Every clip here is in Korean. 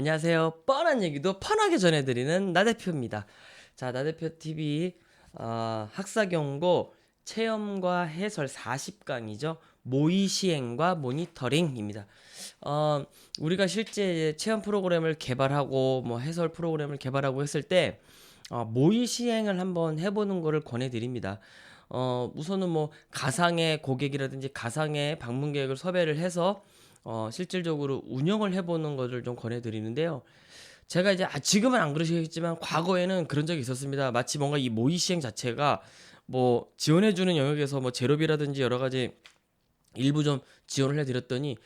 안녕하세요. 뻔한 얘기도 편하게 전해드리는 나 대표입니다. 자, 나 대표 TV 어, 학사 경고 체험과 해설 40강이죠. 모의 시행과 모니터링입니다. 어, 우리가 실제 체험 프로그램을 개발하고 뭐 해설 프로그램을 개발하고 했을 때 어, 모의 시행을 한번 해보는 거를 권해드립니다. 어, 우선은 뭐 가상의 고객이라든지 가상의 방문 계획을 섭외를 해서 어, 실질적으로 운영을 해보는 것을 좀 권해드리는데요. 제가 이제 아, 지금은 안 그러시겠지만 과거에는 그런 적이 있었습니다. 마치 뭔가 이 모의 시행 자체가 뭐 지원해주는 영역에서 뭐 제로비라든지 여러 가지 일부 좀 지원을 해드렸더니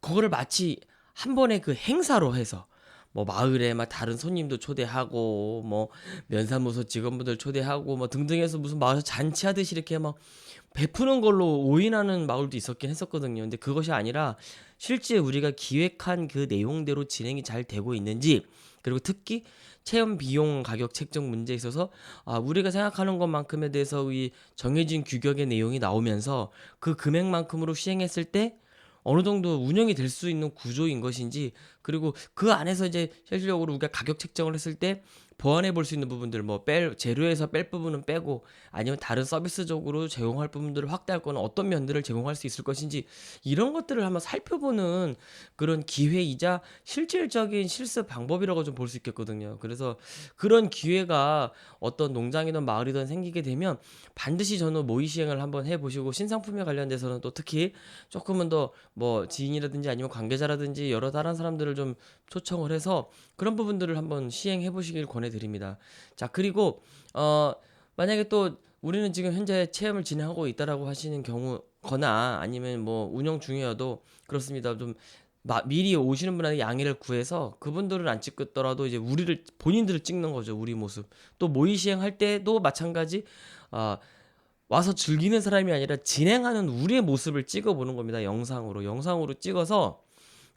그거를 마치 한 번의 그 행사로 해서 뭐 마을에 막 다른 손님도 초대하고 뭐 면사무소 직원분들 초대하고 뭐 등등해서 무슨 마을 잔치하듯이 이렇게 막 베푸는 걸로 오인하는 마을도 있었긴 했었거든요. 근데 그것이 아니라 실제 우리가 기획한 그 내용대로 진행이 잘 되고 있는지 그리고 특히 체험 비용 가격 책정 문제에 있어서 아, 우리가 생각하는 것만큼에 대해서 이 정해진 규격의 내용이 나오면서 그 금액만큼으로 시행했을 때 어느 정도 운영이 될 수 있는 구조인 것인지 그리고 그 안에서 이제 실질적으로 우리가 가격 책정을 했을 때 보완해 볼 수 있는 부분들 뭐 뺄 재료에서 뺄 부분은 빼고 아니면 다른 서비스적으로 제공할 부분들을 확대할 거는 어떤 면들을 제공할 수 있을 것인지 이런 것들을 한번 살펴보는 그런 기회이자 실질적인 실습 방법이라고 좀 볼 수 있겠거든요. 그래서 그런 기회가 어떤 농장이든 마을이든 생기게 되면 반드시 저는 모의 시행을 한번 해 보시고 신상품에 관련돼서는 또 특히 조금은 더 뭐 지인이라든지 아니면 관계자라든지 여러 다른 사람들을 좀 초청을 해서 그런 부분들을 한번 시행해 보시길 권해드립니다. 자 그리고 어 만약에 또 우리는 지금 현재 체험을 진행하고 있다라고 하시는 경우 거나 아니면 뭐 운영 중이어도 그렇습니다. 좀 마- 미리 오시는 분한테 양해를 구해서 그분들을 안 찍더라도 이제 우리를 본인들을 찍는 거죠. 우리 모습. 또 모의 시행할 때도 마찬가지 아 와서 즐기는 사람이 아니라 진행하는 우리의 모습을 찍어 보는 겁니다. 영상으로. 영상으로 찍어서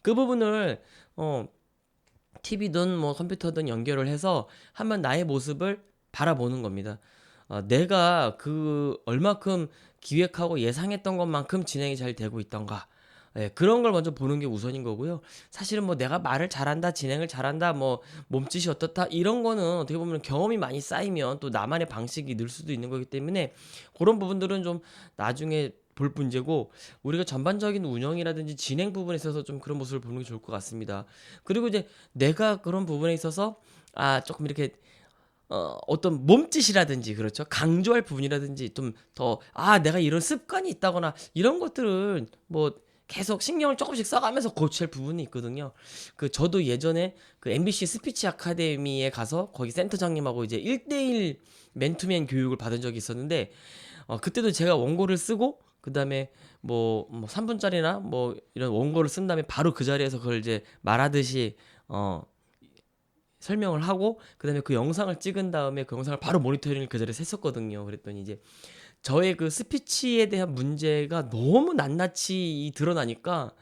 그 부분을 어 TV든 뭐 컴퓨터든 연결을 해서 한번 나의 모습을 바라보는 겁니다. 어, 내가 그 얼마큼 기획하고 예상했던 것만큼 진행이 잘 되고 있던가. 예, 그런 걸 먼저 보는 게 우선인 거고요. 사실은 뭐 내가 말을 잘한다, 진행을 잘한다, 뭐 몸짓이 어떻다 이런 거는 어떻게 보면 경험이 많이 쌓이면 또 나만의 방식이 늘 수도 있는 거기 때문에 그런 부분들은 좀 나중에 볼 문제고 우리가 전반적인 운영이라든지 진행 부분에 있어서 좀 그런 모습을 보는 게 좋을 것 같습니다. 그리고 이제 내가 그런 부분에 있어서 아 조금 이렇게 어, 어떤 몸짓이라든지 그렇죠 강조할 부분이라든지 좀 더 아 내가 이런 습관이 있다거나 이런 것들은 뭐 계속 신경을 조금씩 써가면서 고칠 부분이 있거든요. 그 저도 예전에 그 MBC 스피치 아카데미에 가서 거기 센터장님하고 이제 1대1 맨투맨 교육을 받은 적이 있었는데 어, 그때도 제가 원고를 쓰고 그다음에 뭐, 뭐 3분짜리나 뭐 이런 원고를 쓴 다음에 바로 그 자리에서 그걸 이제 말하듯이 어 설명을 하고 그다음에 그 영상을 찍은 다음에 그 영상을 바로 모니터링을 그 자리에서 했었거든요. 그랬더니 이제 저의 그 스피치에 대한 문제가 너무 낱낱이 드러나니까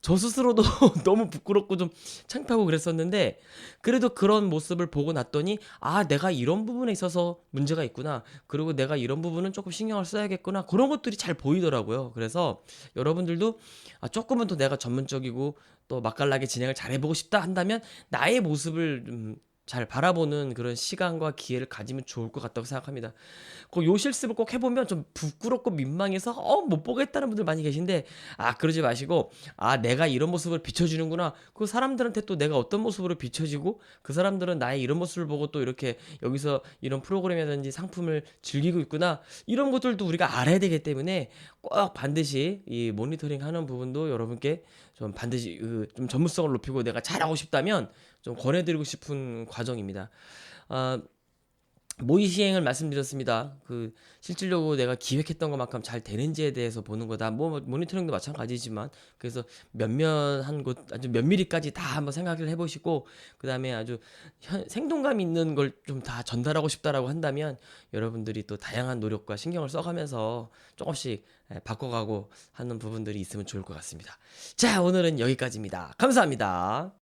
저 스스로도 너무 부끄럽고 좀 창피하고 그랬었는데 그래도 그런 모습을 보고 났더니 아 내가 이런 부분에 있어서 문제가 있구나. 그리고 내가 이런 부분은 조금 신경을 써야겠구나. 그런 것들이 잘 보이더라고요. 그래서 여러분들도 아 조금은 더 내가 전문적이고 또 맛깔나게 진행을 잘 해보고 싶다 한다면 나의 모습을 좀 잘 바라보는 그런 시간과 기회를 가지면 좋을 것 같다고 생각합니다. 그요 실습을 꼭 해보면 좀 부끄럽고 민망해서 어 못 보겠다는 분들 많이 계신데 아 그러지 마시고 아 내가 이런 모습을 비춰주는구나 그 사람들한테 또 내가 어떤 모습으로 비춰지고 그 사람들은 나의 이런 모습을 보고 또 이렇게 여기서 이런 프로그램이라든지 상품을 즐기고 있구나 이런 것들도 우리가 알아야 되기 때문에 꼭 반드시 이 모니터링 하는 부분도 여러분께 좀 반드시 그 좀 전문성을 높이고 내가 잘하고 싶다면 좀 권해드리고 싶은 과정입니다. 아, 모의 시행을 말씀드렸습니다. 그 실질적으로 내가 기획했던 것만큼 잘 되는지에 대해서 보는 거다. 뭐 모니터링도 마찬가지지만 그래서 몇몇한 곳 아주 면밀히까지 다 한번 생각을 해보시고 그 다음에 아주 현, 생동감 있는 걸 좀 다 전달하고 싶다라고 한다면 여러분들이 또 다양한 노력과 신경을 써가면서 조금씩 예, 바꿔가고 하는 부분들이 있으면 좋을 것 같습니다. 자 오늘은 여기까지입니다. 감사합니다.